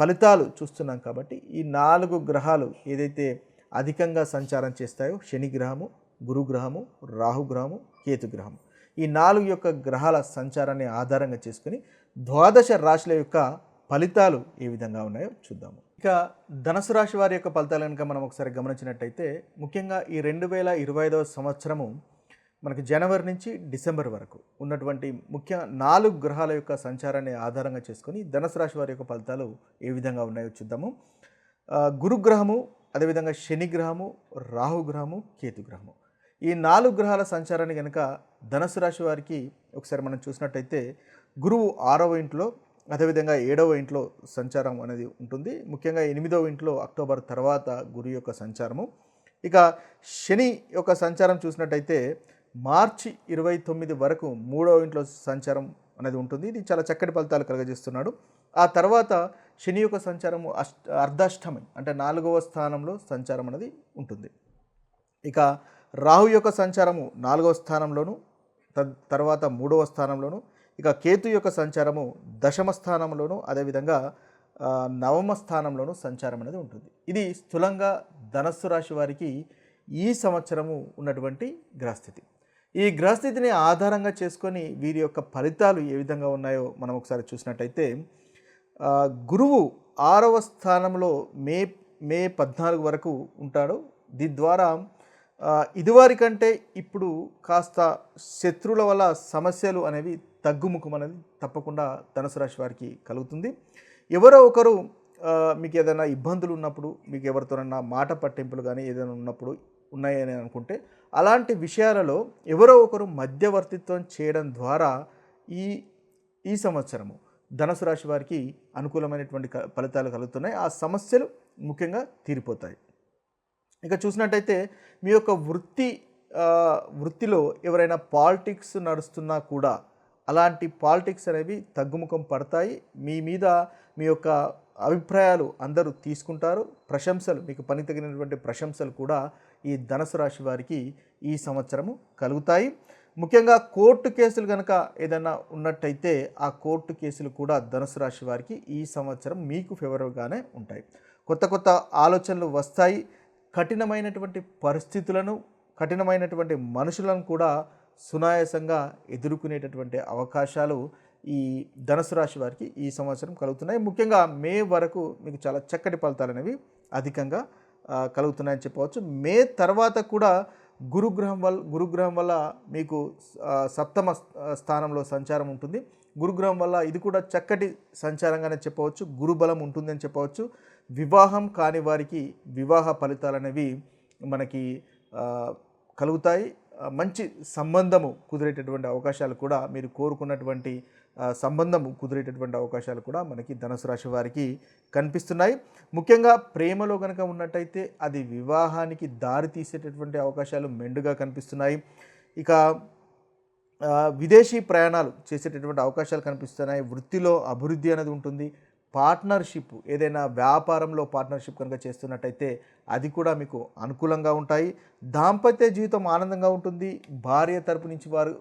ఫలితాలు చూస్తున్నాం కాబట్టి ఈ నాలుగు గ్రహాలు ఏదైతే అధికంగా సంచారం చేస్తాయో శని గ్రహము గురుగ్రహము రాహుగ్రహము కేతుగ్రహము ఈ నాలుగు యొక్క గ్రహాల సంచారాన్ని ఆధారంగా చేసుకుని ద్వాదశ రాశుల యొక్క ఫలితాలు ఏ విధంగా ఉన్నాయో చూద్దాము. ఇక ధనుసు రాశి వారి యొక్క ఫలితాలు కనుక మనం ఒకసారి గమనించినట్టయితే ముఖ్యంగా ఈ రెండు వేల ఇరవై ఐదవ సంవత్సరము మనకి జనవరి నుంచి డిసెంబర్ వరకు ఉన్నటువంటి ముఖ్య నాలుగు గ్రహాల యొక్క సంచారాన్ని ఆధారంగా చేసుకొని ధనుసు రాశి వారి యొక్క ఫలితాలు ఏ విధంగా ఉన్నాయో చూద్దాము. గురుగ్రహము అదేవిధంగా శని గ్రహము రాహుగ్రహము కేతుగ్రహము ఈ నాలుగు గ్రహాల సంచారాన్ని కనుక ధనుసు రాశి వారికి ఒకసారి మనం చూసినట్టయితే గురువు ఆరవ ఇంట్లో అదేవిధంగా ఏడవ ఇంట్లో సంచారం అనేది ఉంటుంది. ముఖ్యంగా ఎనిమిదవ ఇంట్లో అక్టోబర్ తర్వాత గురు యొక్క సంచారము. ఇక శని యొక్క సంచారం చూసినట్టయితే మార్చి ఇరవై తొమ్మిది వరకు మూడవ ఇంట్లో సంచారం అనేది ఉంటుంది. ఇది చాలా చక్కటి ఫలితాలు కలగజేస్తున్నాడు ఆ తర్వాత శని యొక్క సంచారము అష్ట అర్ధాష్టమి అంటే నాలుగవ స్థానంలో సంచారం అనేది ఉంటుంది. ఇక రాహు యొక్క సంచారము నాలుగవ స్థానంలోను తద్ తర్వాత మూడవ స్థానంలోను ఇక కేతు యొక్క సంచారము దశమ స్థానంలోను అదేవిధంగా నవమ స్థానంలోను సంచారం అనేది ఉంటుంది. ఇది స్థూలంగా ధనస్సు రాశి వారికి ఈ సంవత్సరము ఉన్నటువంటి గ్రహస్థితి. ఈ గ్రహస్థితిని ఆధారంగా చేసుకొని వీరి యొక్క ఫలితాలు ఏ విధంగా ఉన్నాయో మనం ఒకసారి చూసినట్టయితే గురువు ఆరవ స్థానంలో మే మే పద్నాలుగు వరకు ఉంటాడు. దీని ద్వారా ఇదివారి కంటే ఇప్పుడు కాస్త శత్రువుల వల్ల సమస్యలు అనేవి తగ్గుముఖం అనేది తప్పకుండా ధనుసు రాశి వారికి కలుగుతుంది. ఎవరో ఒకరు మీకు ఏదైనా ఇబ్బందులు ఉన్నప్పుడు మీకు ఎవరితోనన్నా మాట పట్టింపులు కానీ ఏదైనా ఉన్నప్పుడు ఉన్నాయని అనుకుంటే అలాంటి విషయాలలో ఎవరో ఒకరు మధ్యవర్తిత్వం చేయడం ద్వారా ఈ ఈ సంవత్సరము ధనుసు రాశి వారికి అనుకూలమైనటువంటి ఫలితాలు కలుగుతున్నాయి. ఆ సమస్యలు ముఖ్యంగా తీరిపోతాయి. ఇక చూసినట్టయితే మీ యొక్క వృత్తి వృత్తిలో ఎవరైనా పాలిటిక్స్ నడుస్తున్నా కూడా అలాంటి పాలిటిక్స్ అనేవి తగ్గుముఖం పడతాయి. మీ మీద మీ యొక్క అభిప్రాయాలు అందరూ తీసుకుంటారు. ప్రశంసలు మీకు పని తగినటువంటి ప్రశంసలు కూడా ఈ ధనుసు రాశి వారికి ఈ సంవత్సరము కలుగుతాయి. ముఖ్యంగా కోర్టు కేసులు కనుక ఏదైనా ఉన్నట్టయితే ఆ కోర్టు కేసులు కూడా ధనుసు రాశి వారికి ఈ సంవత్సరం మీకు ఫేవరబుల్గానే ఉంటాయి. కొత్త కొత్త ఆలోచనలు వస్తాయి. కఠినమైనటువంటి పరిస్థితులను కఠినమైనటువంటి మనుషులను కూడా సునాయాసంగా ఎదుర్కొనేటటువంటి అవకాశాలు ఈ ధనుసు రాశి వారికి ఈ సంవత్సరం కలుగుతున్నాయి. ముఖ్యంగా మే వరకు మీకు చాలా చక్కటి ఫలితాలు అనేవి అధికంగా కలుగుతున్నాయని చెప్పవచ్చు. మే తర్వాత కూడా గురుగ్రహం వల్ల గురుగ్రహం వల్ల మీకు సప్తమ స్థానంలో సంచారం ఉంటుంది. గురుగ్రహం వల్ల ఇది కూడా చక్కటి సంచారంగానే చెప్పవచ్చు. గురుబలం ఉంటుందని చెప్పవచ్చు. వివాహం కాని వారికి వివాహ ఫలితాలు అనేవి మనకి కలుగుతాయి. మంచి సంబంధము కుదిరేటటువంటి అవకాశాలు కూడా మీరు కోరుకున్నటువంటి సంబంధం కుదిరేటటువంటి అవకాశాలు కూడా మనకి ధనుసు రాశి వారికి కనిపిస్తున్నాయి. ముఖ్యంగా ప్రేమలో కనుక ఉన్నట్టయితే అది వివాహానికి దారి తీసేటటువంటి అవకాశాలు మెండుగా కనిపిస్తున్నాయి. ఇక విదేశీ ప్రయాణాలు చేసేటటువంటి అవకాశాలు కనిపిస్తున్నాయి. వృత్తిలో అభివృద్ధి అనేది ఉంటుంది. పార్ట్నర్షిప్ ఏదైనా వ్యాపారంలో పార్ట్నర్షిప్ కనుక చేస్తున్నట్టయితే అది కూడా మీకు అనుకూలంగా ఉంటాయి. దాంపత్య జీవితం ఆనందంగా ఉంటుంది. భార్య తరపు నుంచి వారు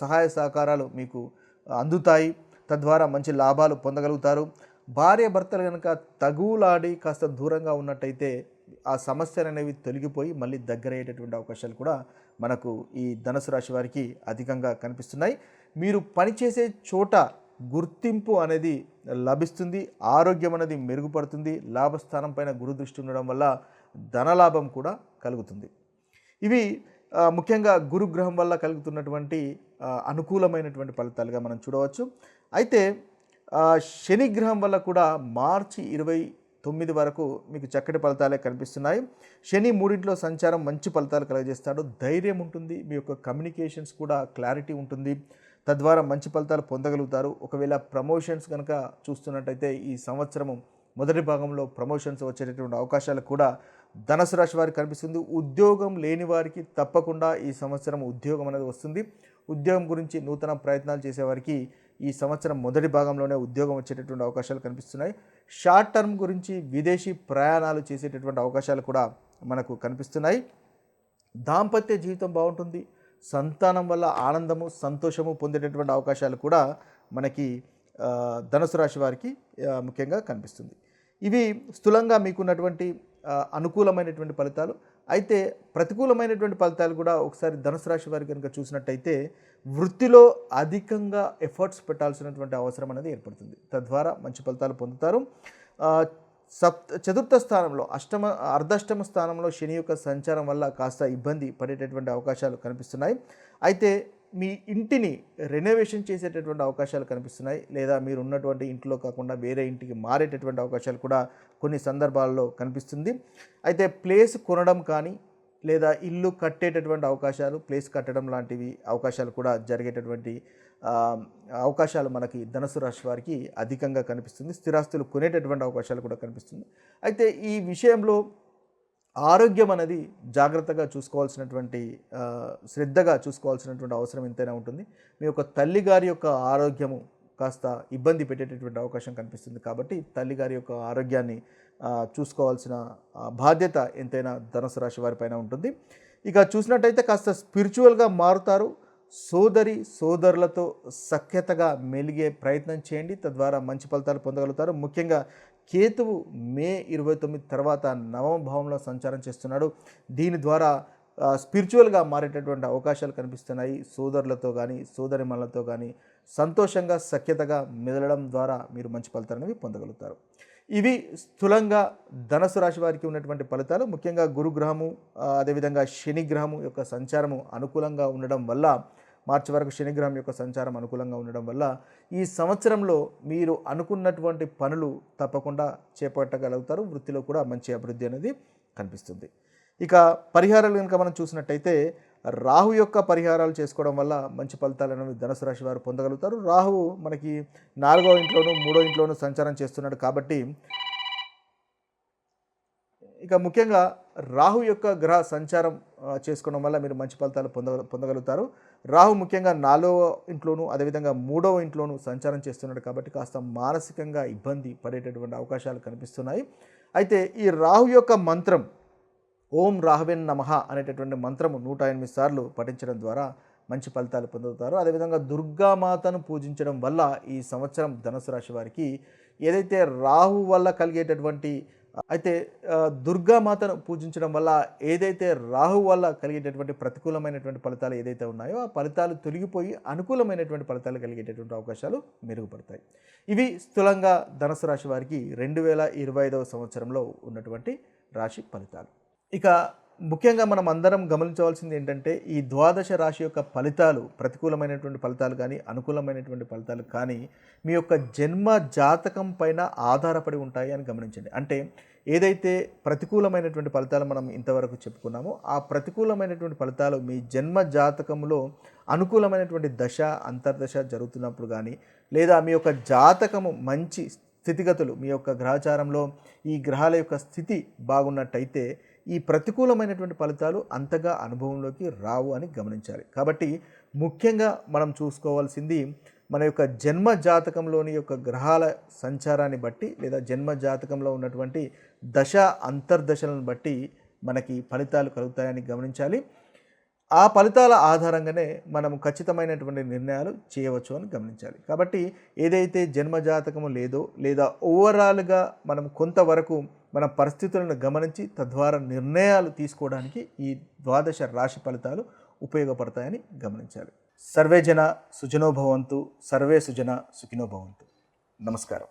సహాయ సహకారాలు మీకు అందుతాయి. తద్వారా మంచి లాభాలు పొందగలుగుతారు. భార్య భర్తలు కనుక తగులాడి కాస్త దూరంగా ఉన్నట్టయితే ఆ సమస్యలు అనేవి తొలగిపోయి మళ్ళీ దగ్గర అయ్యేటటువంటి అవకాశాలు కూడా మనకు ఈ ధనుసు రాశి వారికి అధికంగా కనిపిస్తున్నాయి. మీరు పనిచేసే చోట గుర్తింపు అనేది లభిస్తుంది. ఆరోగ్యం అనేది మెరుగుపడుతుంది. లాభస్థానం పైన గురుదృష్టి ఉండడం వల్ల ధనలాభం కూడా కలుగుతుంది. ఇవి ముఖ్యంగా గురుగ్రహం వల్ల కలుగుతున్నటువంటి అనుకూలమైనటువంటి ఫలితాలుగా మనం చూడవచ్చు. అయితే శనిగ్రహం శని గ్రహం వల్ల కూడా మార్చి ఇరవై తొమ్మిది వరకు మీకు చక్కటి ఫలితాలే కనిపిస్తున్నాయి. శని మూడింట్లో సంచారం మంచి ఫలితాలు కలగజేస్తాడు. ధైర్యం ఉంటుంది మీ యొక్క కమ్యూనికేషన్స్ కూడా క్లారిటీ ఉంటుంది. తద్వారా మంచి ఫలితాలు పొందగలుగుతారు. ఒకవేళ ప్రమోషన్స్ కనుక చూస్తున్నట్టయితే ఈ సంవత్సరము మొదటి భాగంలో ప్రమోషన్స్ వచ్చేటటువంటి అవకాశాలు కూడా ధనసు రాశి వారికి కనిపిస్తుంది. ఉద్యోగం లేని వారికి తప్పకుండా ఈ సంవత్సరం ఉద్యోగం అనేది వస్తుంది. ఉద్యోగం గురించి నూతన ప్రయత్నాలు చేసేవారికి ఈ సంవత్సరం మొదటి భాగంలోనే ఉద్యోగం వచ్చేటటువంటి అవకాశాలు కనిపిస్తున్నాయి. షార్ట్ టర్మ్ గురించి విదేశీ ప్రయాణాలు చేసేటటువంటి అవకాశాలు కూడా మనకు కనిపిస్తున్నాయి. దాంపత్య జీవితం బాగుంటుంది. సంతానం వల్ల ఆనందము సంతోషము పొందేటటువంటి అవకాశాలు కూడా మనకి ధనుసు రాశి వారికి ముఖ్యంగా కనిపిస్తుంది. ఇవి స్థూలంగా మీకున్నటువంటి అనుకూలమైనటువంటి ఫలితాలు. అయితే ప్రతికూలమైనటువంటి ఫలితాలు కూడా ఒకసారి ధనుసు రాశి వారి కనుక చూసినట్టయితే వృత్తిలో అధికంగా ఎఫర్ట్స్ పెట్టాల్సినటువంటి అవసరం అనేది ఏర్పడుతుంది. తద్వారా మంచి ఫలితాలు పొందుతారు. సప్త చతుర్థ స్థానంలో అష్టమ అర్ధష్టమ స్థానంలో శని యొక్క సంచారం వల్ల కాస్త ఇబ్బంది పడేటటువంటి అవకాశాలు కనిపిస్తున్నాయి. అయితే మీ ఇంటిని రెనోవేషన్ చేసేటటువంటి అవకాశాలు కనిపిస్తున్నాయి. లేదా మీరు ఉన్నటువంటి ఇంట్లో కాకుండా వేరే ఇంటికి మారేటటువంటి అవకాశాలు కూడా కొన్ని సందర్భాల్లో కనిపిస్తుంది. అయితే ప్లేస్ కొనడం కానీ లేదా ఇల్లు కట్టేటటువంటి అవకాశాలు ప్లేస్ కట్టడం లాంటివి అవకాశాలు కూడా జరిగేటటువంటి అవకాశాలు మనకి ధనుసు రాశి వారికి అధికంగా కనిపిస్తుంది. స్థిరాస్తులు కొనేటటువంటి అవకాశాలు కూడా కనిపిస్తుంది. అయితే ఈ విషయంలో ఆరోగ్యం అనేది జాగ్రత్తగా చూసుకోవాల్సినటువంటి శ్రద్ధగా చూసుకోవాల్సినటువంటి అవసరం ఎంతైనా ఉంటుంది. మీ యొక్క తల్లిగారి యొక్క ఆరోగ్యము కాస్త ఇబ్బంది పెట్టేటటువంటి అవకాశం కనిపిస్తుంది కాబట్టి తల్లిగారి యొక్క ఆరోగ్యాన్ని చూసుకోవాల్సిన బాధ్యత ఎంతైనా ధనుసు రాశి వారిపైన ఉంటుంది. ఇక చూసినట్టయితే కాస్త స్పిరిచువల్గా మారుతారు. సోదరి సోదరులతో సఖ్యతగా మెలిగే ప్రయత్నం చేయండి. తద్వారా మంచి ఫలితాలు పొందగలుగుతారు. ముఖ్యంగా కేతువు మే ఇరవై తొమ్మిది తర్వాత నవమ భావంలో సంచారం చేస్తున్నాడు. దీని ద్వారా స్పిరిచువల్గా మారేటటువంటి అవకాశాలు కనిపిస్తున్నాయి. సోదరులతో కానీ సోదరిమణులతో కానీ సంతోషంగా సఖ్యతగా మెదలడం ద్వారా మీరు మంచి ఫలితాలనేవి పొందగలుగుతారు. ఇవి స్థూలంగా ధనసు రాశి వారికి ఉన్నటువంటి ఫలితాలు. ముఖ్యంగా గురుగ్రహము అదేవిధంగా శనిగ్రహము యొక్క సంచారము అనుకూలంగా ఉండడం వల్ల మార్చి వరకు శనిగ్రహం యొక్క సంచారం అనుకూలంగా ఉండడం వల్ల ఈ సంవత్సరంలో మీరు అనుకున్నటువంటి పనులు తప్పకుండా చేపట్టగలుగుతారు. వృత్తిలో కూడా మంచి అభివృద్ధి అనేది కనిపిస్తుంది. ఇక పరిహారాలు కనుక మనం చూసినట్టయితే రాహు యొక్క పరిహారాలు చేసుకోవడం వల్ల మంచి ఫలితాలు అనేవి ధనుసు రాశి వారు పొందగలుగుతారు. రాహువు మనకి నాలుగో ఇంట్లోనూ మూడో ఇంట్లోనూ సంచారం చేస్తున్నాడు కాబట్టి ఇక ముఖ్యంగా రాహు యొక్క గ్రహ సంచారం చేసుకోవడం వల్ల మీరు మంచి ఫలితాలు పొంద పొందగలుగుతారు. రాహు ముఖ్యంగా నాలుగవ ఇంట్లోనూ అదేవిధంగా మూడవ ఇంట్లోనూ సంచారం చేస్తున్నాడు కాబట్టి కాస్త మానసికంగా ఇబ్బంది పడేటటువంటి అవకాశాలు కనిపిస్తున్నాయి. అయితే ఈ రాహు యొక్క మంత్రం ఓం రాహవెన్ నమః అనేటటువంటి మంత్రము నూట ఎనిమిది సార్లు పఠించడం ద్వారా మంచి ఫలితాలు పొందుతారు. అదేవిధంగా దుర్గామాతను పూజించడం వల్ల ఈ సంవత్సరం ధనుసు రాశి వారికి ఏదైతే రాహు వల్ల కలిగేటటువంటి అయితే దుర్గామాతను పూజించడం వల్ల ఏదైతే రాహు వల్ల కలిగేటటువంటి ప్రతికూలమైనటువంటి ఫలితాలు ఏదైతే ఉన్నాయో ఆ ఫలితాలు తొలగిపోయి అనుకూలమైనటువంటి ఫలితాలు కలిగేటటువంటి అవకాశాలు మెరుగుపడతాయి. ఇవి స్థూలంగా ధనుసు రాశి వారికి రెండు వేల ఇరవై ఐదవ సంవత్సరంలో ఉన్నటువంటి రాశి ఫలితాలు. ఇక ముఖ్యంగా మనం అందరం గమనించవలసింది ఏంటంటే ఈ ద్వాదశ రాశి యొక్క ఫలితాలు ప్రతికూలమైనటువంటి ఫలితాలు కానీ అనుకూలమైనటువంటి ఫలితాలు కానీ మీ యొక్క జన్మ జాతకం పైన ఆధారపడి ఉంటాయి అని గమనించండి. అంటే ఏదైతే ప్రతికూలమైనటువంటి ఫలితాలు మనం ఇంతవరకు చెప్పుకున్నామో ఆ ప్రతికూలమైనటువంటి ఫలితాలు మీ జన్మ జాతకంలో అనుకూలమైనటువంటి దశ అంతర్దశ జరుగుతున్నప్పుడు కానీ లేదా మీ యొక్క జాతకము మంచి స్థితిగతులు మీ యొక్క గ్రహచారంలో ఈ గ్రహాల యొక్క స్థితి బాగున్నట్టయితే ఈ ప్రతికూలమైనటువంటి ఫలితాలు అంతగా అనుభవంలోకి రావు అని గమనించాలి. కాబట్టి ముఖ్యంగా మనం చూసుకోవాల్సింది మన యొక్క జన్మ జాతకంలోని యొక్క గ్రహాల సంచారాన్ని బట్టి లేదా జన్మ జాతకంలో ఉన్నటువంటి దశ అంతర్దశలను బట్టి మనకి ఫలితాలు కలుగుతాయని గమనించాలి. ఆ ఫలితాల ఆధారంగానే మనం ఖచ్చితమైనటువంటి నిర్ణయాలు చేయవచ్చు అని గమనించాలి. కాబట్టి ఏదైతే జన్మ జాతకము లేదో లేదా ఓవరాల్గా మనం కొంతవరకు మన పరిస్థితులను గమనించి తద్వారా నిర్ణయాలు తీసుకోవడానికి ఈ ద్వాదశ రాశి ఫలితాలు ఉపయోగపడతాయని గమనించాలి. సర్వే జన సుజనోభవంతు సర్వే సుజన సుఖినోభవంతు నమస్కారం.